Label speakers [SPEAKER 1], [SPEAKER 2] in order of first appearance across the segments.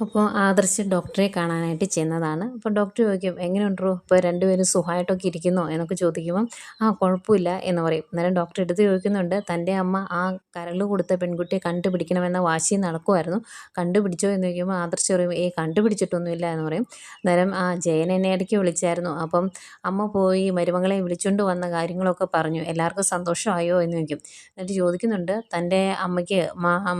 [SPEAKER 1] അപ്പോൾ ആദർശ് ഡോക്ടറെ കാണാനായിട്ട് ചെന്നതാണ്. അപ്പോൾ ഡോക്ടർ ചോദിക്കും എങ്ങനെയുണ്ടോ? ഇപ്പോൾ രണ്ടുപേരും സുഖമായിട്ടൊക്കെ ഇരിക്കുന്നോ? എന്നൊക്കെ ചോദിക്കുമ്പം ആ കുഴപ്പമില്ല എന്ന് പറയും. അന്നേരം ഡോക്ടർ എടുത്ത് ചോദിക്കുന്നുണ്ട് തന്റെ അമ്മ ആ കരൾ കൊടുത്ത പെൺകുട്ടിയെ കണ്ടുപിടിക്കണമെന്ന വാശി നടക്കുമായിരുന്നു കണ്ടുപിടിച്ചോ? എന്ന് ചോദിക്കുമ്പോൾ ആദർശ് പറയും ഏ കണ്ടുപിടിച്ചിട്ടൊന്നുമില്ല എന്ന് പറയും. അന്നേരം ആ ജയൻ എന്നെ ഇടയ്ക്ക് വിളിച്ചായിരുന്നു. അപ്പം അമ്മ പോയി മരുമകളെ വിളിച്ചുകൊണ്ട് വന്ന കാര്യങ്ങളൊക്കെ പറഞ്ഞു. എല്ലാവർക്കും സന്തോഷമായോ? എന്ന് ചോദിക്കും. എന്നിട്ട് ചോദിക്കുന്നുണ്ട് തന്റെ അമ്മയ്ക്ക്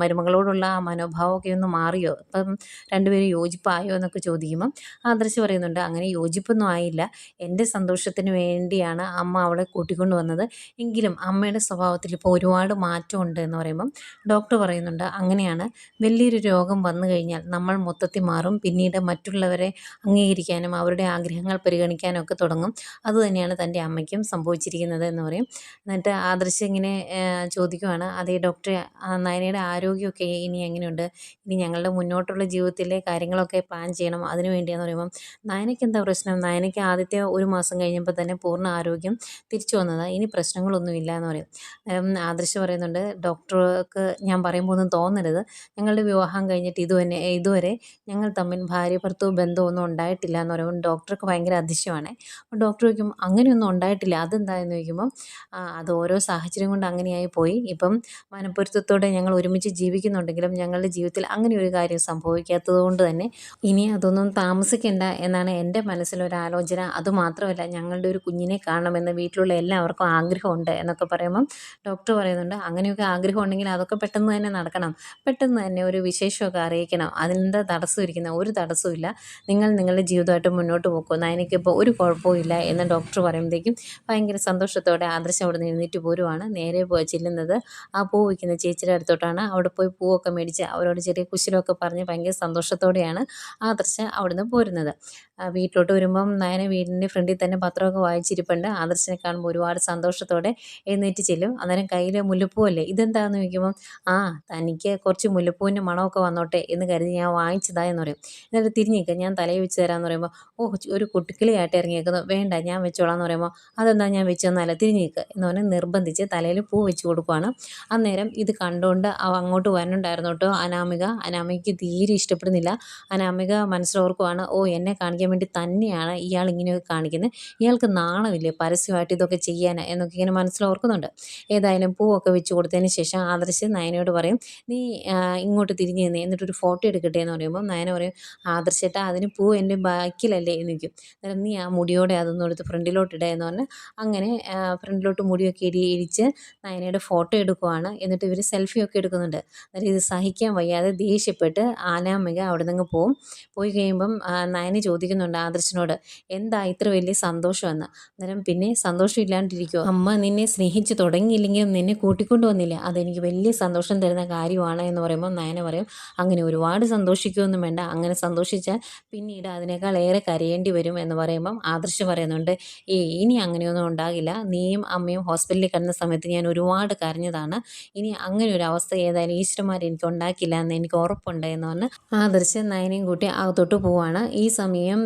[SPEAKER 1] മരുമകളോടുള്ള ആ മനോഭാവമൊക്കെ ഒന്ന് മാറിയോ? ഇപ്പം രണ്ടുപേരും യോജിപ്പായോ എന്നൊക്കെ ചോദിക്കുമ്പം ആദർശ് പറയുന്നുണ്ട് അങ്ങനെ യോജിപ്പൊന്നും ആയില്ല. എന്റെ സന്തോഷത്തിന് വേണ്ടിയാണ് അമ്മ അവളെ കൂട്ടിക്കൊണ്ട് വന്നത്. എങ്കിലും അമ്മയുടെ സ്വഭാവത്തിൽ ഇപ്പോൾ ഒരുപാട് മാറ്റമുണ്ട് എന്ന് പറയുമ്പം ഡോക്ടർ പറയുന്നുണ്ട് അങ്ങനെയാണ്. വലിയൊരു രോഗം വന്നു കഴിഞ്ഞാൽ നമ്മൾ മൊത്തത്തിൽ മാറും. പിന്നീട് മറ്റുള്ളവരെ അംഗീകരിക്കാനും അവരുടെ ആഗ്രഹങ്ങൾ പരിഗണിക്കാനും ഒക്കെ തുടങ്ങും. അതുതന്നെയാണ് തന്റെ അമ്മയ്ക്കും സംഭവിച്ചിരിക്കുന്നത് എന്ന് പറയും. എന്നിട്ട് ആദർശ് ഇങ്ങനെ ചോദിക്കുവാണ് അതേ ഡോക്ടറെ നയനയുടെ ആരോഗ്യമൊക്കെ ഇനി എങ്ങനെയുണ്ട്? ഇനി ഞങ്ങളുടെ മുന്നോട്ടുള്ള ജീവിതം ജീവിതത്തിലെ കാര്യങ്ങളൊക്കെ പ്ലാൻ ചെയ്യണം. അതിന് വേണ്ടിയാന്ന് പറയുമ്പം നയനയ്ക്ക് എന്താ പ്രശ്നം? നയനയ്ക്ക് ആദ്യത്തെ ഒരു മാസം കഴിഞ്ഞപ്പോൾ തന്നെ പൂർണ ആരോഗ്യം തിരിച്ചു വന്നതാണ് ഇനി പ്രശ്നങ്ങളൊന്നുമില്ല എന്ന് പറയും. ആദർശ് പറയുന്നുണ്ട് ഡോക്ടർക്ക് ഞാൻ പറയുമ്പോൾ ഒന്നും തോന്നരുത്. ഞങ്ങളുടെ വിവാഹം കഴിഞ്ഞിട്ട് ഇതുവരെ ഇതുവരെ ഞങ്ങൾ തമ്മിൽ ഭാര്യ ഭർത്തവ് ബന്ധമൊന്നും ഉണ്ടായിട്ടില്ല എന്ന് പറയുമ്പോൾ ഡോക്ടർക്ക് ഭയങ്കര അതിശയമാണ്. അപ്പോൾ ഡോക്ടർ ചോദിക്കും അങ്ങനെയൊന്നും ഉണ്ടായിട്ടില്ല. അതെന്താണെന്ന് ചോദിക്കുമ്പം അത് ഓരോ സാഹചര്യം കൊണ്ട് അങ്ങനെയായി പോയി. ഇപ്പം മനപ്പൊരുത്തത്തോടെ ഞങ്ങൾ ഒരുമിച്ച് ജീവിക്കുന്നുണ്ടെങ്കിലും ഞങ്ങളുടെ ജീവിതത്തിൽ അങ്ങനെ ഒരു കാര്യം സംഭവിക്കുക കഴിക്കാത്തത് കൊണ്ട് തന്നെ ഇനി അതൊന്നും താമസിക്കണ്ട എന്നാണ് എന്റെ മനസ്സിലൊരാലോചന അതുമാത്രമല്ല ഞങ്ങളുടെ ഒരു കുഞ്ഞിനെ കാണണമെന്ന് വീട്ടിലുള്ള എല്ലാവർക്കും ആഗ്രഹമുണ്ട് എന്നൊക്കെ പറയുമ്പം ഡോക്ടർ പറയുന്നുണ്ട് അങ്ങനെയൊക്കെ ആഗ്രഹം ഉണ്ടെങ്കിൽ അതൊക്കെ പെട്ടെന്ന് തന്നെ നടക്കണം. പെട്ടെന്ന് തന്നെ ഒരു വിശേഷമൊക്കെ അറിയിക്കണം. അതിനെന്താ തടസ്സം ഇരിക്കുന്ന? ഒരു തടസ്സമില്ല നിങ്ങൾ നിങ്ങളുടെ ജീവിതമായിട്ട് മുന്നോട്ട് പോകുന്നു എനിക്കിപ്പോൾ ഒരു കുഴപ്പമില്ല എന്ന് ഡോക്ടർ പറയുമ്പോഴത്തേക്കും ഭയങ്കര സന്തോഷത്തോടെ ആദർശം അവിടെ നിന്ന് പോരുവാണ്. നേരെ പോയി ചെല്ലുന്നത് ആ പൂ വയ്ക്കുന്ന ചേച്ചിയുടെ അടുത്തോട്ടാണ്. അവിടെ പോയി പൂവൊക്കെ മേടിച്ച് അവരോട് ചെറിയ കുശലമൊക്കെ പറഞ്ഞ് ഭയങ്കര സന്തോഷത്തോടെയാണ് ആദർശ അവിടുന്ന് പോരുന്നത്. വീട്ടിലോട്ട് വരുമ്പം നയന വീടിന്റെ ഫ്രണ്ടിൽ തന്നെ പത്രമൊക്കെ വായിച്ചിരിപ്പുണ്ട്. ആദർശനെ കാണുമ്പോൾ ഒരുപാട് സന്തോഷത്തോടെ എഴുന്നേറ്റ് ചെല്ലും. അന്നേരം കയ്യിൽ മുല്ലപ്പൂവല്ലേ ഇതെന്താണെന്ന് ചോദിക്കുമ്പം ആ തനിക്ക് കുറച്ച് മുല്ലപ്പൂവിന്റെ മണമൊക്കെ വന്നോട്ടെ എന്ന് കരുതി ഞാൻ വാങ്ങിച്ചതാ എന്ന് പറയും. എന്നിട്ട് തിരിഞ്ഞിക്കുക ഞാൻ തലയിൽ വെച്ച് തരാമെന്ന് പറയുമ്പോൾ ഓ ഒരു കുട്ടിക്കിളിയായിട്ട് ഇറങ്ങിയേക്കുന്നു. വേണ്ട ഞാൻ വെച്ചോളാം എന്ന് പറയുമ്പോൾ അതെന്താ ഞാൻ വെച്ചെന്നല്ല തിരിഞ്ഞ് നിൽക്കുക. എന്ന് പറഞ്ഞാൽ നിർബന്ധിച്ച് തലയിൽ പൂ വെച്ച് കൊടുക്കുവാണ്. അന്നേരം ഇത് കണ്ടുകൊണ്ട് അങ്ങോട്ട് വരണുണ്ടായിരുന്നു കേട്ടോ അനാമിക അനാമികയ്ക്ക് തീരെ ഇഷ്ടപ്പെടുന്നില്ല. അനാമിക മനസ്സിലോർക്കുവാണ് ഓ എന്നെ കാണിക്കാൻ വേണ്ടി തന്നെയാണ് ഇയാൾ ഇങ്ങനെയൊക്കെ കാണിക്കുന്നത്. ഇയാൾക്ക് നാണമില്ലേ പരസ്യമായിട്ട് ഇതൊക്കെ ചെയ്യാൻ? എന്നൊക്കെ ഇങ്ങനെ മനസ്സിലോർക്കുന്നുണ്ട് ഏതായാലും പൂവൊക്കെ വെച്ച് കൊടുത്തതിന് ശേഷം ആദർശ് നയനയോട് പറയും നീ ഇങ്ങോട്ട് തിരിഞ്ഞ് നിന്നേ എന്നിട്ടൊരു ഫോട്ടോ എടുക്കട്ടെ എന്ന് പറയുമ്പോൾ നയന പറയും ആദർശേട്ടാ അതിന് പൂ എന്റെ ബാക്കിലല്ലേ നിൽക്കും അന്നേരം നീ ആ മുടിയോടെ അതൊന്നും എടുത്ത് ഫ്രണ്ടിലോട്ട് ഇടുക എന്ന് പറഞ്ഞ് അങ്ങനെ ഫ്രണ്ടിലോട്ട് മുടിയൊക്കെ ഇടി ഇടിച്ച് നയനയുടെ ഫോട്ടോ എടുക്കുവാണ്. എന്നിട്ട് ഇവർ സെൽഫിയൊക്കെ എടുക്കുന്നുണ്ട്. അന്നേരം ഇത് സഹിക്കാൻ വയ്യാതെ ദേഷ്യപ്പെട്ട് ആലാമിക അവിടെ നിന്ന് പോവും. പോയി കഴിയുമ്പം നയന് ചോദിക്കുന്നുണ്ട് ആദർശനോട് എന്താ ഇത്ര വലിയ സന്തോഷമെന്ന്? അന്നേരം പിന്നെ സന്തോഷം ഇല്ലാണ്ടിരിക്കുമോ അമ്മ നിന്നെ സ്നേഹിച്ച് തുടങ്ങിയില്ലെങ്കിലും നിന്നെ കൂട്ടിക്കൊണ്ടു വന്നില്ല? അതെനിക്ക് വലിയ സന്തോഷം തരുന്ന കാര്യമാണ് എന്ന് പറയുമ്പോൾ നയന പറയും. അങ്ങനെ ഒരുപാട് സന്തോഷിക്കുകയൊന്നും വേണ്ട. അങ്ങനെ സന്തോഷിച്ചാൽ പിന്നീട് അതിനേക്കാൾ ഏറെ കരയേണ്ടി വരും എന്ന് പറയുമ്പം ആദർശ് പറയുന്നുണ്ട്. ഏ ഇനി അങ്ങനെയൊന്നും ഉണ്ടാകില്ല. നീയും അമ്മയും ഹോസ്പിറ്റലിൽ കിടന്ന സമയത്ത് ഞാൻ ഒരുപാട് കരഞ്ഞതാണ്. ഇനി അങ്ങനെ ഒരു അവസ്ഥ ഏതായാലും ഈശ്വരന്മാർ എനിക്ക് ഉണ്ടാക്കില്ല എന്ന് എനിക്ക് ഉറപ്പുണ്ട് എന്ന് പറഞ്ഞ് ആദർശ് നയനയും കൂട്ടി അകത്തോട്ട് പോവാണ്. ഈ സമയം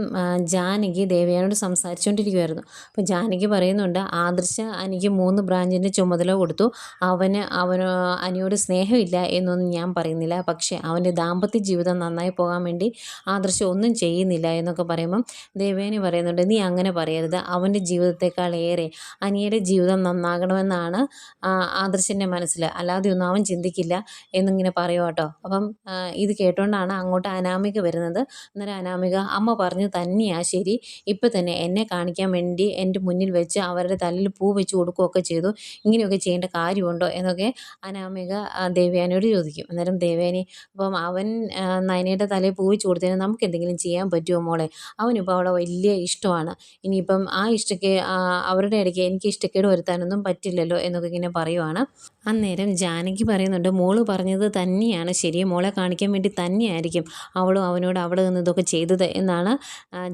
[SPEAKER 1] ജാനകി ദേവയാനോട് സംസാരിച്ചുകൊണ്ടിരിക്കുമായിരുന്നു അപ്പോൾ ജാനകി പറയുന്നുണ്ട് ആദർശ് എനിക്ക് മൂന്ന് ബ്രാഞ്ചിന്റെ ചുമതല കൊടുത്തു. അവന് അവന് അനിയോട് സ്നേഹമില്ല എന്നൊന്നും ഞാൻ പറയുന്നില്ല. പക്ഷേ അവന്റെ ദാമ്പത്യ ജീവിതം നന്നായി പോകാൻ വേണ്ടി ആദർശ് ഒന്നും ചെയ്യുന്നില്ല എന്നൊക്കെ പറയുമ്പം ദേവയാനി പറയുന്നുണ്ട് നീ അങ്ങനെ പറയരുത്. അവന്റെ ജീവിതത്തെക്കാൾ ഏറെ അനിയുടെ ജീവിതം നന്നാകണമെന്നാണ് ആദർശന്റെ മനസ്സിൽ. അല്ലാതെ ഒന്നും അവൻ ചിന്തിക്കില്ല എന്നിങ്ങനെ പറയുക കേട്ടോ അപ്പം ഇത് കേട്ടുകൊണ്ടാണ് അങ്ങോട്ട് അനാമിക വരുന്നത്. അന്നേരം അനാമിക അമ്മ പറഞ്ഞു തന്നെയാ ശരി. ഇപ്പം തന്നെ എന്നെ കാണിക്കാൻ വേണ്ടി എന്റെ മുന്നിൽ വെച്ച് അവരുടെ തലയിൽ പൂ വെച്ച് കൊടുക്കുകയൊക്കെ ചെയ്തു. ഇങ്ങനെയൊക്കെ ചെയ്യേണ്ട കാര്യമുണ്ടോ? എന്നൊക്കെ അനാമിക ദേവയാനിയോട് ചോദിക്കും. അന്നേരം ദേവയാനി അപ്പം അവൻ നയനയുടെ തലയിൽ പൂ വെച്ച് കൊടുത്തതിന് നമുക്ക് എന്തെങ്കിലും ചെയ്യാൻ പറ്റുമോ മോളെ? അവനിപ്പോൾ അവളെ വലിയ ഇഷ്ടമാണ്. ഇനിയിപ്പം ആ ഇഷ്ടക്ക് അവരുടെ ഇടയ്ക്ക് എനിക്ക് ഇഷ്ടക്കേട് വരുത്താനൊന്നും പറ്റില്ലല്ലോ എന്നൊക്കെ ഇങ്ങനെ പറയുവാണ്. അന്നേരം ജാനകി പറയുന്നുണ്ട് മോൾ പറഞ്ഞത് തന്നെയാണ്. ശരി മോളെ കാണിക്കാൻ വേണ്ടി തന്നെയായിരിക്കും അവളും അവനോട് അവിടെ നിന്ന് ഇതൊക്കെ ചെയ്തത് എന്നാണ്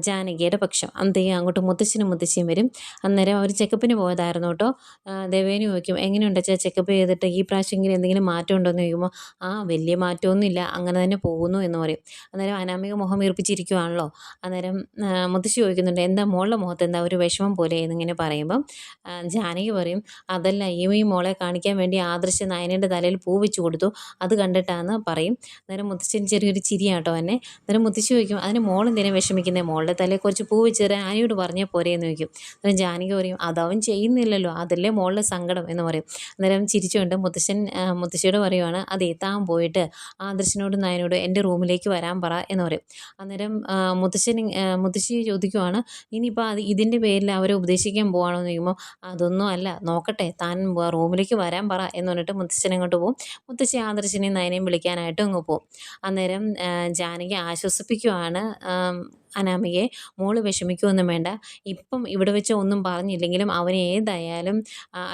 [SPEAKER 1] ജാനകിയുടെ പക്ഷം. അന്തേ അങ്ങോട്ട് മുത്തശ്ശനും മുത്തശ്ശിയും വരും. അന്നേരം അവർ ചെക്കപ്പിന് പോയതായിരുന്നു കേട്ടോ. ദേവേനു ചോദിക്കും എങ്ങനെയുണ്ട് ചെക്കപ്പ് ചെയ്തിട്ട് ഈ പ്രാവശ്യം ഇങ്ങനെ എന്തെങ്കിലും മാറ്റം ഉണ്ടോ എന്ന് ചോദിക്കുമ്പോൾ ആ വലിയ മാറ്റമൊന്നുമില്ല. അങ്ങനെ തന്നെ പോകുന്നു എന്ന് പറയും. അന്നേരം അനാമിക മുഖം വീർപ്പിച്ചിരിക്കുവാണല്ലോ. അന്നേരം മുത്തശ്ശി ചോദിക്കുന്നുണ്ട് എന്താ മോളുടെ മുഖത്ത് എന്താ ഒരു വിഷമം പോലെ? എന്നിങ്ങനെ പറയുമ്പം ജാനകി പറയും അതല്ല ഈ മോളെ കാണിക്കാൻ വേണ്ടി ആദർശ് നയനേന്റെ തലയിൽ പൂ വെച്ച് കൊടുത്തു. അത് കണ്ടിട്ടാന്ന് പറയും. അന്നേരം മുത്തശ്ശൻ ചെറിയൊരു ചിരിയാട്ടോ എന്നെ. അന്നേരം മുത്തശ്ശി ചോദിക്കും അതിന് മോൾ എന്തിനാ വിഷമിക്കുന്നത് മോളുടെ തലയിൽ കുറച്ച് പൂ വെച്ച് തരാൻ ആനയോട് പറഞ്ഞാൽ പോരെ എന്ന് ചോദിക്കും. അന്നേരം ജാനകി പറയും അതവൻ ചെയ്യുന്നില്ലല്ലോ. അതല്ലേ മോളുടെ സങ്കടം എന്ന് പറയും. അന്നേരം ചിരിച്ചുകൊണ്ട് മുത്തശ്ശൻ മുത്തശ്ശിയോട് പറയുവാണ് അതേ താൻ പോയിട്ട് ആദർശിനോടും നയനോടും എന്റെ റൂമിലേക്ക് വരാൻ പറ എന്ന് പറയും. അന്നേരം മുത്തശ്ശൻ മുത്തശ്ശി ചോദിക്കുവാണ് ഇനിയിപ്പോൾ അത് ഇതിന്റെ പേരിൽ അവരെ ഉപദേശിക്കാൻ പോവാണോ? എന്ന് ചോദിക്കുമ്പോൾ അതൊന്നും അല്ല. നോക്കട്ടെ. താൻ റൂമിലേക്ക് വരാൻ പറ എന്ന് പറഞ്ഞിട്ട് മുത്തശ്ശനെ അങ്ങോട്ട് പോകും മുത്തശ്ശി ആദർശിനെയും നയനെയും വിളിക്കാനായിട്ട് അങ്ങ് പോകും അന്നേരം ജാനകി ആശ്വസിപ്പിക്കുവാണ്. അനാമികയെ. മോൾ വിഷമിക്കുമൊന്നും വേണ്ട. ഇപ്പം ഇവിടെ വെച്ച് ഒന്നും പറഞ്ഞില്ലെങ്കിലും അവന് ഏതായാലും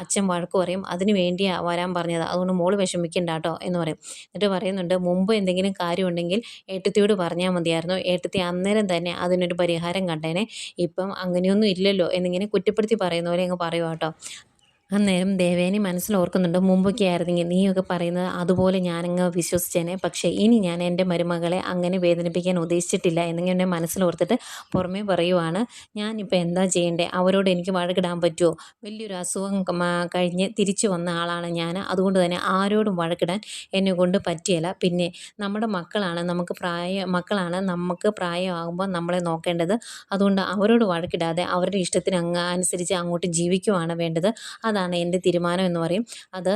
[SPEAKER 1] അച്ഛൻ വഴക്ക് പറയും. അതിന് വേണ്ടിയാ വരാൻ പറഞ്ഞത്. അതുകൊണ്ട് മോൾ വിഷമിക്കണ്ട കേട്ടോ എന്ന് പറയും. എന്നിട്ട് പറയുന്നുണ്ട് മുമ്പ് എന്തെങ്കിലും കാര്യമുണ്ടെങ്കിൽ ഏട്ടത്തിയോട് പറഞ്ഞാൽ മതിയായിരുന്നു. ഏട്ടത്തി അന്നേരം തന്നെ അതിനൊരു പരിഹാരം കണ്ടേനെ. ഇപ്പം അങ്ങനെയൊന്നും ഇല്ലല്ലോ. എന്നിങ്ങനെ കുറ്റപ്പെടുത്തി പറയുന്ന പോലെ അങ്ങ് പറയുക കേട്ടോ അന്നേരം ദേവേനി മനസ്സിൽ ഓർക്കുന്നുണ്ട് മുമ്പൊക്കെ ആയിരുന്നെങ്കിൽ നീയൊക്കെ പറയുന്നത് അതുപോലെ ഞാനങ്ങ് വിശ്വസിച്ചേനെ. പക്ഷേ ഇനി ഞാൻ എന്റെ മരുമകളെ അങ്ങനെ വേദനിപ്പിക്കാൻ ഉദ്ദേശിച്ചിട്ടില്ല എന്നിങ്ങനെ മനസ്സിലോർത്തിട്ട് പുറമേ പറയുവാണ്. ഞാനിപ്പോൾ എന്താ ചെയ്യേണ്ടത് അവരോട് എനിക്ക് വഴക്കിടാൻ പറ്റുമോ വലിയൊരു അസുഖം കഴിഞ്ഞ് തിരിച്ചു വന്ന ആളാണ് ഞാൻ. അതുകൊണ്ട് തന്നെ ആരോടും വഴക്കിടാൻ എന്നെ കൊണ്ട് പറ്റിയല്ല. പിന്നെ നമ്മുടെ മക്കളാണ് നമുക്ക് പ്രായ മക്കളാണ് നമുക്ക് പ്രായമാകുമ്പോൾ നമ്മളെ നോക്കേണ്ടത്. അതുകൊണ്ട് അവരോട് വഴക്കിടാതെ അവരുടെ ഇഷ്ടത്തിന് അങ്ങ് അനുസരിച്ച് അങ്ങോട്ട് ജീവിക്കുവാണ് വേണ്ടത്. അതാണ് എന്റെ തീരുമാനം എന്ന് പറയും. അത്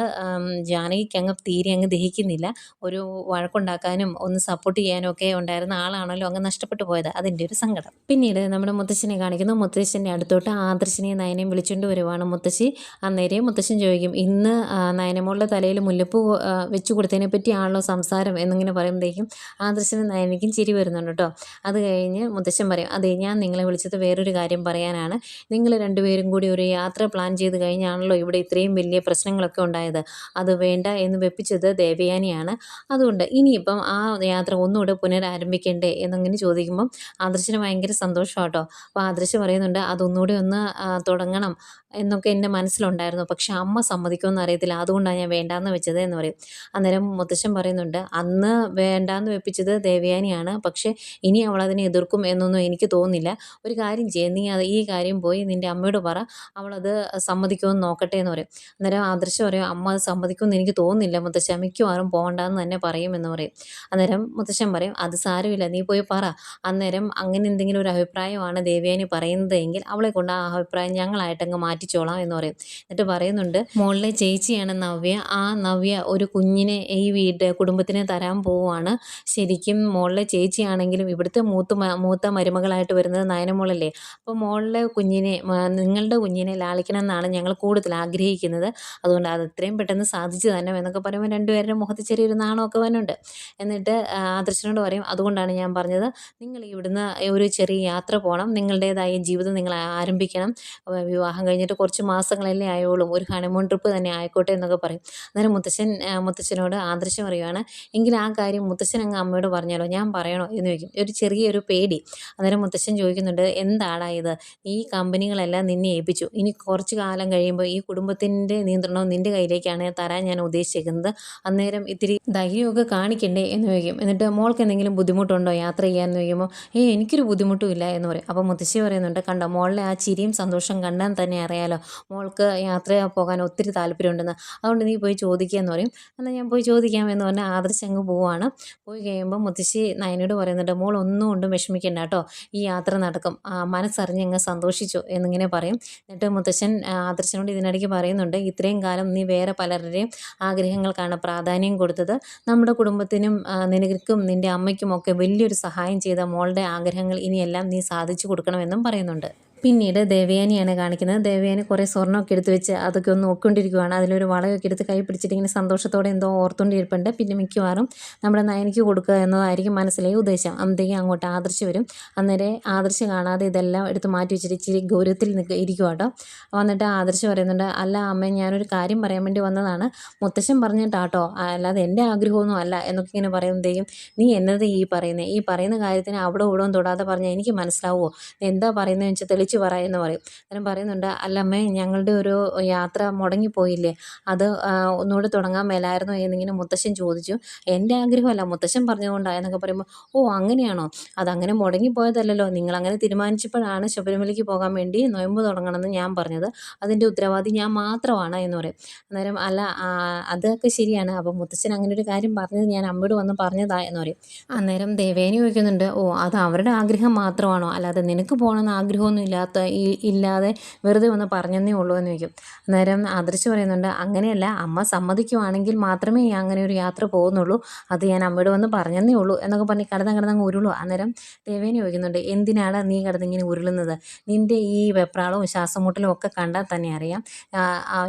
[SPEAKER 1] ജാനകിക്ക് അങ്ങ് തീരെ അങ്ങ് ദഹിക്കുന്നില്ല. ഒരു വഴക്കുണ്ടാക്കാനും ഒന്ന് സപ്പോർട്ട് ചെയ്യാനും ഒക്കെ ഉണ്ടായിരുന്ന ആളാണല്ലോ അങ്ങ് നഷ്ടപ്പെട്ടു പോയത്. അതിന്റെ ഒരു സങ്കടം. പിന്നീട് നമ്മുടെ മുത്തശ്ശനെ കാണിക്കുന്നു. മുത്തശ്ശന്റെ അടുത്തോട്ട് ആദർശിനെയും നയനെയും വിളിച്ചുകൊണ്ട് വരുവാണ് മുത്തശ്ശി. അന്നേരം മുത്തശ്ശൻ ചോദിക്കും ഇന്ന് നയനമോളുടെ തലയിൽ മുല്ലപ്പൂ വെച്ച് കൊടുത്തതിനെ പറ്റിയാണല്ലോ സംസാരം? എന്നിങ്ങനെ പറയുമ്പോഴേക്കും ആദർശനും നയനയ്ക്കും ചിരി വരുന്നുണ്ട് കേട്ടോ. അത് കഴിഞ്ഞ് മുത്തശ്ശൻ പറയും അതെ ഞാൻ നിങ്ങളെ വിളിച്ചത് വേറൊരു കാര്യം പറയാനാണ്. നിങ്ങൾ രണ്ടുപേരും കൂടി ഒരു യാത്ര പ്ലാൻ ചെയ്ത് കഴിഞ്ഞാണല്ലോ ഇവിടെ ഇത്രയും വലിയ പ്രശ്നങ്ങളൊക്കെ ഉണ്ടായത്. അത് വേണ്ട എന്ന് വെപ്പിച്ചത് ദേവയാനിയാണ്. അതുകൊണ്ട് ഇനിയിപ്പം ആ യാത്ര ഒന്നുകൂടെ പുനരാരംഭിക്കണ്ടേ എന്നങ്ങനെ ചോദിക്കുമ്പം ആദർശിന് ഭയങ്കര സന്തോഷം കേട്ടോ അപ്പോൾ ആദർശ് പറയുന്നുണ്ട് അതൊന്നുകൂടി ഒന്ന് തുടങ്ങണം എന്നൊക്കെ എന്റെ മനസ്സിലുണ്ടായിരുന്നു. പക്ഷെ അമ്മ സമ്മതിക്കുമെന്ന് അറിയത്തില്ല. അതുകൊണ്ടാണ് ഞാൻ വേണ്ടാന്ന് വെച്ചത് എന്ന് പറയും. അന്നേരം മുത്തശ്ശൻ പറയുന്നുണ്ട് അന്ന് വേണ്ടാന്ന് വെപ്പിച്ചത് ദേവയാനിയാണ്. പക്ഷേ ഇനി അവൾ അതിനെ എതിർക്കും എന്നൊന്നും എനിക്ക് തോന്നുന്നില്ല. ഒരു കാര്യം ചെയ്യ നീ അത് ഈ കാര്യം പോയി നിന്റെ അമ്മയോട് പറ. അവളത് സമ്മതിക്കുമെന്ന് നോക്കട്ടെ എന്ന് പറയും. അന്നേരം ആദർശം പറയും അമ്മ അത് സമ്മതിക്കുമെന്ന് എനിക്ക് തോന്നുന്നില്ല മുത്തശ്ശൻ മിക്കവാറും പോകണ്ടെന്ന് തന്നെ പറയുമെന്ന് പറയും. അന്നേരം മുത്തശ്ശൻ പറയും അത് സാരമില്ല നീ പോയി പറ. അന്നേരം അങ്ങനെ എന്തെങ്കിലും ഒരു അഭിപ്രായമാണ് ദേവയാനി പറയുന്നത് എങ്കിൽ അവളെ കൊണ്ട് ആ അഭിപ്രായം ഞങ്ങളായിട്ടങ്ങ് മാറ്റിച്ചോളാം എന്ന് പറയും. എന്നിട്ട് പറയുന്നുണ്ട് മോളിലെ ചേച്ചിയാണ് നവ്യ. ആ നവ്യ ഒരു കുഞ്ഞിനെ ഈ വീട് കുടുംബത്തിന് തരാൻ പോവുകയാണ്. ശരിക്കും മോളിലെ ചേച്ചിയാണെങ്കിലും ഇവിടുത്തെ മൂത്ത മൂത്ത മരുമകളായിട്ട് വരുന്നത് നയനമോളല്ലേ. അപ്പോൾ മോളിലെ കുഞ്ഞിനെ നിങ്ങളുടെ കുഞ്ഞിനെ ലാളിക്കണം എന്നാണ് ഞങ്ങൾ കൂടുതൽ ആഗ്രഹിക്കുന്നത്. അതുകൊണ്ട് അത് എത്രയും പെട്ടെന്ന് സാധിച്ചു തന്നെ എന്നൊക്കെ പറയുമ്പോൾ രണ്ടുപേരുടെ മുഖത്ത് ചെറിയൊരു നാണമൊക്കെ വരുന്നുണ്ട് എന്നിട്ട് ആദർശനോട് പറയും അതുകൊണ്ടാണ് ഞാൻ പറഞ്ഞത് നിങ്ങൾ ഇവിടുന്ന് ഒരു ചെറിയ യാത്ര പോകണം. നിങ്ങളുടേതായ ജീവിതം നിങ്ങൾ ആരംഭിക്കണം. വിവാഹം കഴിഞ്ഞിട്ട് കുറച്ച് മാസങ്ങളല്ലേ ആയോളും ഒരു ഹണിമൂൺ ട്രിപ്പ് തന്നെ ആയിക്കോട്ടെ എന്നൊക്കെ പറയും. അന്നേരം മുത്തശ്ശൻ മുത്തശ്ശനോട് ആദർശം പറയുവാണ് എങ്കിൽ ആ കാര്യം മുത്തശ്ശൻ അങ്ങ് അമ്മയോട് പറഞ്ഞാലോ? ഞാൻ പറയണോ? എന്ന് ചോദിക്കും. ഒരു ചെറിയൊരു പേടി. അന്നേരം മുത്തശ്ശൻ ചോദിക്കുന്നുണ്ട് എന്താണ് ഇത്? ഈ കമ്പനികളെല്ലാം നിന്നെ ഏൽപ്പിച്ചു. ഇനി കുറച്ച് കാലം കഴിയുമ്പോൾ കുടുംബത്തിന്റെ നിയന്ത്രണവും നിന്റെ കയ്യിലേക്കാണ് തരാൻ ഞാൻ ഉദ്ദേശിക്കുന്നത് അന്നേരം ഇത്തിരി ധൈര്യമൊക്കെ കാണിക്കണ്ടേ എന്ന് ചോദിക്കും. എന്നിട്ട് മോൾക്ക് എന്തെങ്കിലും ബുദ്ധിമുട്ടുണ്ടോ യാത്ര ചെയ്യാൻ ചോദിക്കുമ്പോൾ ഏ എനിക്കൊരു ബുദ്ധിമുട്ടും ഇല്ല എന്ന് പറയും. അപ്പോൾ മുത്തശ്ശി പറയുന്നുണ്ട് കണ്ടോ മോളിലെ ആ ചിരിയും സന്തോഷം കണ്ടാൽ തന്നെ അറിയാലോ മോൾക്ക് യാത്ര പോകാൻ ഒത്തിരി താല്പര്യമുണ്ടെന്ന്. അതുകൊണ്ട് നീ പോയി ചോദിക്കുക എന്ന് പറയും. എന്നാൽ ഞാൻ പോയി ചോദിക്കാം എന്ന് പറഞ്ഞാൽ ആദർശ് അങ്ങ് പോവാണ്. പോയി കഴിയുമ്പോൾ മുത്തശ്ശി നയനോട് പറയുന്നുണ്ട് മോൾ ഒന്നും കൊണ്ടും വിഷമിക്കണ്ട കേട്ടോ ഈ യാത്ര നടക്കും. മനസ്സറിഞ്ഞ് അങ്ങ് സന്തോഷിച്ചു എന്നിങ്ങനെ പറയും. എന്നിട്ട് മുത്തശ്ശൻ ആദർശനോട് ഇതിനിടയ്ക്ക് പറയുന്നുണ്ട് ഇത്രയും കാലം നീ വേറെ പലരുടെയും ആഗ്രഹങ്ങൾക്കാണ് പ്രാധാന്യം കൊടുത്തത്. നമ്മുടെ കുടുംബത്തിനും നിനക്കും നിന്റെ അമ്മയ്ക്കുമൊക്കെ വലിയൊരു സഹായം ചെയ്ത മോളുടെ ആഗ്രഹങ്ങൾ ഇനിയെല്ലാം നീ സാധിച്ചു കൊടുക്കണമെന്നും പറയുന്നുണ്ട്. പിന്നീട് ദേവയാനിയാണ് കാണിക്കുന്നത്. ദേവയാനി കുറേ സ്വർണമൊക്കെ എടുത്ത് വെച്ച് അതൊക്കെ ഒന്ന് നോക്കിക്കൊണ്ടിരിക്കുകയാണ് അതിലൊരു വളയൊക്കെ എടുത്ത് കൈ പിടിച്ചിട്ട് ഇങ്ങനെ സന്തോഷത്തോടെ എന്തോ ഓർത്തുകൊണ്ടിരിപ്പുണ്ട് പിന്നെ മിക്കവാറും നമ്മുടെ നയനിക്ക് കൊടുക്കുക എന്നതായിരിക്കും മനസ്സിലായി ഉദ്ദേശം. അന്നത്തേക്ക് അങ്ങോട്ട് ആദർശ് വരും. അന്നേരം ആദർശ് കാണാതെ ഇതെല്ലാം എടുത്ത് മാറ്റി വെച്ചിട്ട് ഇച്ചിരി ഗൗരവത്തിൽ നിൽക്കുക ഇരിക്കുക വന്നിട്ട് ആദർശ് പറയുന്നുണ്ട് അല്ല അമ്മ ഞാനൊരു കാര്യം പറയാൻ വേണ്ടി വന്നതാണ്. മുത്തശ്ശൻ പറഞ്ഞിട്ടാട്ടോ അല്ലാതെ എന്റെ ആഗ്രഹമൊന്നും അല്ല. എന്നൊക്കെ ഇങ്ങനെ പറയുമ്പോഴത്തേക്കും നീ എന്നത് ഈ പറയുന്നത് ഈ പറയുന്ന കാര്യത്തിന് അവിടെ ഇവിടെ തൊടാതെ പറഞ്ഞാൽ എനിക്ക് മനസ്സിലാവുമോ എന്താ പറയുന്നതെന്ന് വെച്ചാൽ തെളിച്ച് വിളിച്ചു പറ എന്ന് പറയും. അന്നേരം പറയുന്നുണ്ട് അല്ലമ്മേ ഞങ്ങളുടെ ഒരു യാത്ര മുടങ്ങിപ്പോയില്ലേ. അത് ഒന്നുകൂടെ തുടങ്ങാൻ മേലായിരുന്നോ? എന്നിങ്ങനെ മുത്തശ്ശൻ ചോദിച്ചു. എന്റെ ആഗ്രഹമല്ല മുത്തശ്ശൻ പറഞ്ഞുകൊണ്ടായെന്നൊക്കെ പറയുമ്പോൾ ഓ അങ്ങനെയാണോ? അതങ്ങനെ മുടങ്ങിപ്പോയതല്ലല്ലോ. നിങ്ങളങ്ങനെ തീരുമാനിച്ചപ്പോഴാണ് ശബരിമലയ്ക്ക് പോകാൻ വേണ്ടി നൊയമ്പ് തുടങ്ങണമെന്ന് ഞാൻ പറഞ്ഞത്. അതിന്റെ ഉത്തരവാദി ഞാൻ മാത്രമാണ് എന്ന് പറയും. അന്നേരം അല്ല അതൊക്കെ ശരിയാണ്. അപ്പോൾ മുത്തച്ഛൻ അങ്ങനെ ഒരു കാര്യം പറഞ്ഞത് ഞാൻ അമ്മയോട് വന്ന് പറഞ്ഞതാ എന്ന് പറയും. അന്നേരം ദേവേനി ചോദിക്കുന്നുണ്ട് ഓ അത് അവരുടെ ആഗ്രഹം മാത്രമാണോ? അല്ലാതെ നിനക്ക് പോകണമെന്ന് ആഗ്രഹമൊന്നും ഇല്ലാത്ത ഇല്ലാതെ വെറുതെ ഒന്ന് പറഞ്ഞതേ ഉള്ളൂ എന്ന് ചോദിക്കും. അന്നേരം ആദർശ് പറയുന്നുണ്ട് അങ്ങനെയല്ല അമ്മ സമ്മതിക്കുവാണെങ്കിൽ മാത്രമേ അങ്ങനെ ഒരു യാത്ര പോകുന്നുള്ളൂ. അത് ഞാൻ അമ്മയോട് വന്ന് പറഞ്ഞതേ ഉള്ളൂ. എന്നൊക്കെ പറഞ്ഞ് കിടന്ന് കിടന്നങ്ങ് ഉരുളൂ അന്നേരം ദേവേനെ ചോദിക്കുന്നുണ്ട് എന്തിനാണ് നീ കിടന്നിങ്ങനെ ഉരുളുന്നത്? നിന്റെ ഈ വെപ്രാളവും ശ്വാസമുട്ടലും ഒക്കെ കണ്ടാൽ തന്നെ അറിയാം.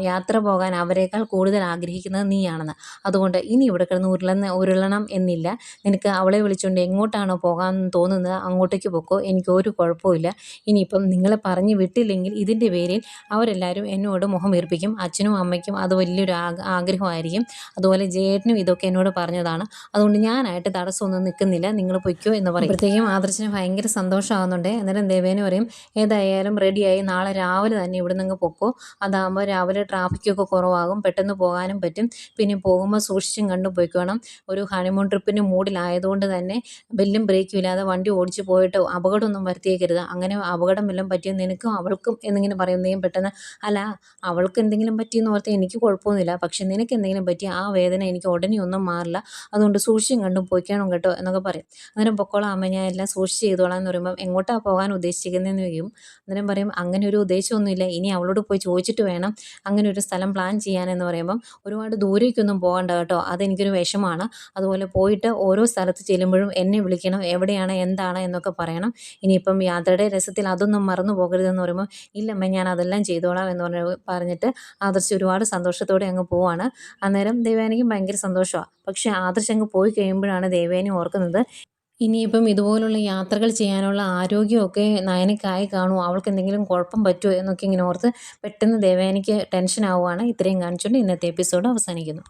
[SPEAKER 1] യാത്ര പോകാൻ അവരെക്കാൾ കൂടുതൽ ആഗ്രഹിക്കുന്നത് നീയാണെന്ന്. അതുകൊണ്ട് ഇനി ഇവിടെ കിടന്ന് ഉരുളുന്ന ഉരുളണം എന്നില്ല. നിനക്ക് അവളെ വിളിച്ചുകൊണ്ട് എങ്ങോട്ടാണോ പോകാൻ തോന്നുന്നത് അങ്ങോട്ടേക്ക് പൊക്കോ. എനിക്ക് ഒരു കുഴപ്പമില്ല ഇനിയിപ്പം നിങ്ങളെ പറഞ്ഞു വിട്ടില്ലെങ്കിൽ ഇതിന്റെ പേരിൽ അവരെല്ലാവരും എന്നോട് മുഖം വീർപ്പിക്കും. അച്ഛനും അമ്മയ്ക്കും അത് വലിയൊരു ആഗ്രഹമായിരിക്കും. അതുപോലെ ജേട്ടനും ഇതൊക്കെ എന്നോട് പറഞ്ഞതാണ്. അതുകൊണ്ട് ഞാനായിട്ട് തടസ്സമൊന്നും നിൽക്കുന്നില്ല. നിങ്ങൾ പൊയ്ക്കോ എന്ന് പറയും. പ്രത്യേകം ആദർശന് ഭയങ്കര സന്തോഷമാകുന്നുണ്ട് അന്നേരം ദേവേനെ പറയും ഏതായാലും റെഡിയായി നാളെ രാവിലെ തന്നെ ഇവിടെ നിന്ന് പൊക്കോ. അതാകുമ്പോൾ രാവിലെ ട്രാഫിക്കൊക്കെ കുറവാകും. പെട്ടെന്ന് പോകാനും പറ്റും. പിന്നെ പോകുമ്പോൾ സൂക്ഷിച്ചും കണ്ടും പോയിക്കോണം. ഒരു ഹണിമൂൺ ട്രിപ്പിന്റെ മൂഡിലായതുകൊണ്ട് തന്നെ ബെല്ലും ബ്രേക്കും ഇല്ലാതെ വണ്ടി ഓടിച്ചു പോയിട്ട് അപകടമൊന്നും വരുത്തിയേക്കരുത്. അങ്ങനെ അപകടം പറ്റിയ? നിനക്കും അവൾക്കും എന്നിങ്ങനെ പറയുന്നതും പെട്ടെന്ന് അല്ല അവൾക്ക് എന്തെങ്കിലും പറ്റിയെന്ന് ഓർത്ത് എനിക്ക് കുഴപ്പമൊന്നുമില്ല. പക്ഷെ നിനക്ക് എന്തെങ്കിലും പറ്റിയ? ആ വേദന എനിക്ക് ഉടനെ ഒന്നും മാറില്ല. അതുകൊണ്ട് സൂക്ഷിച്ചും കണ്ടും പോയിക്കണം കേട്ടോ എന്നൊക്കെ പറയും. അന്നേരം പൊക്കോളാം അമ്മ ഞാൻ എല്ലാം സൂക്ഷിച്ച് ചെയ്തോളാം എന്ന് പറയുമ്പോൾ എങ്ങോട്ടാണ് പോകാൻ ഉദ്ദേശിക്കുന്നതെന്ന് ചോദിക്കും. അന്നേരം പറയും അങ്ങനെ ഒരു ഉദ്ദേശമൊന്നുമില്ല. ഇനി അവളോട് പോയി ചോദിച്ചിട്ട് വേണം അങ്ങനെ ഒരു സ്ഥലം പ്ലാൻ ചെയ്യാനെന്ന് പറയുമ്പം ഒരുപാട് ദൂരേക്കൊന്നും പോകണ്ട കേട്ടോ. അതെനിക്കൊരു വിഷമാണ്. അതുപോലെ പോയിട്ട് ഓരോ സ്ഥലത്ത് ചെല്ലുമ്പോഴും എന്നെ വിളിക്കണം. എവിടെയാണ്? എന്താണ്? എന്നൊക്കെ പറയണം. ഇനിയിപ്പം യാത്രയുടെ രസത്തിൽ അതൊന്നും മറന്നു പോകരുതെന്ന് പറയുമ്പോൾ ഇല്ലമ്മ ഞാൻ അതെല്ലാം ചെയ്തോളാം എന്ന് പറഞ്ഞ പറഞ്ഞിട്ട് ആദർശ് ഒരുപാട് സന്തോഷത്തോടെ അങ്ങ് പോവാണ്. അന്നേരം ദേവേനയ്ക്കും ഭയങ്കര സന്തോഷമാണ് പക്ഷേ ആദർശ് അങ്ങ് പോയി കഴിയുമ്പോഴാണ് ദേവേനെ ഓർക്കുന്നത് ഇനിയിപ്പം ഇതുപോലുള്ള യാത്രകൾ ചെയ്യാനുള്ള ആരോഗ്യമൊക്കെ നയനയ്ക്കായി കാണുമോ അവൾക്ക് എന്തെങ്കിലും കുഴപ്പം പറ്റുമോ എന്നൊക്കെ ഇങ്ങനെ ഓർത്ത് പെട്ടെന്ന് ദേവേനയ്ക്ക് ടെൻഷൻ ആവുകയാണ് ഇത്രയും കാണിച്ചുകൊണ്ട് ഇന്നത്തെ എപ്പിസോഡ് അവസാനിക്കുന്നു.